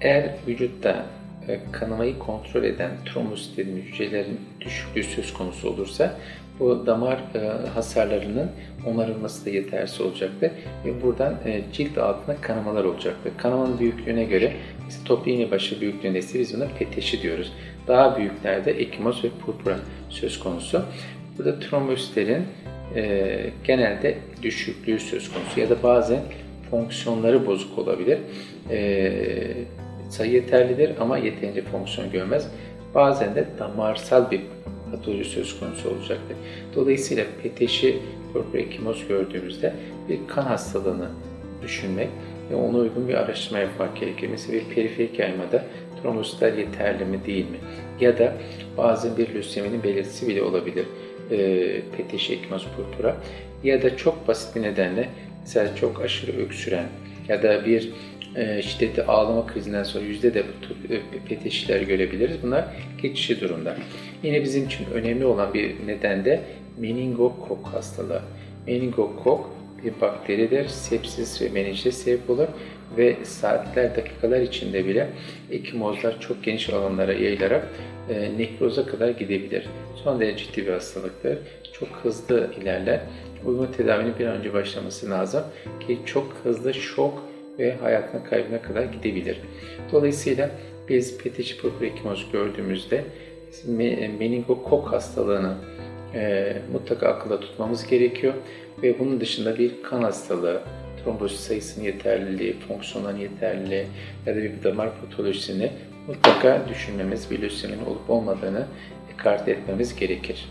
Eğer vücutta e, kanamayı kontrol eden trombositlerin hücrelerin düşüklüğü söz konusu olursa bu damar e, hasarlarının onarılması da yetersiz olacaktır ve buradan e, cilt altına kanamalar olacaktır. Kanamanın büyüklüğüne göre mesela top iğne başı büyüklüğünde ise biz buna peteşi diyoruz. Daha büyüklerde ekimoz ve purpura söz konusu. Burada trombositlerin genelde düşüklüğü söz konusu ya da bazen fonksiyonları bozuk olabilir. E, sayı yeterlidir ama yeterince fonksiyon görmez. Bazen de damarsal bir patoloji söz konusu olacaktır. Dolayısıyla peteşi purpurekimoz gördüğümüzde bir kan hastalığını düşünmek ve ona uygun bir araştırma yapmak gerekir. Mesela bir periferik yaymada trombositler yeterli mi değil mi? Ya da bazen bir löseminin belirtisi bile olabilir. E, peteşi ekimoz purpura. Ya da çok basit bir nedenle mesela çok aşırı öksüren ya da bir şiddetli ağlama krizinden sonra yüzde de bu e, görebiliriz. Bunlar geçici durumlar. Yine bizim için önemli olan bir neden de meningokok hastalığı. Meningokok bir bakteridir. Sepsis ve menenjite sebep olur ve saatler, dakikalar içinde bile ekimozlar çok geniş alanlara yayılarak e, nekroza kadar gidebilir. Son derece ciddi bir hastalıktır. Çok hızlı ilerler. Uygun tedavinin bir an önce başlaması lazım ki çok hızlı şok ve hayatına kaybına kadar gidebilir. Dolayısıyla biz peteşi purpurekimoz gördüğümüzde meningokok hastalığını e, mutlaka akılda tutmamız gerekiyor ve bunun dışında bir kan hastalığı, trombosit sayısının yeterliliği, fonksiyonların yeterliliği ya da bir damar patolojisini mutlaka düşünmemiz, bir löseminin olup olmadığını ekart etmemiz gerekir.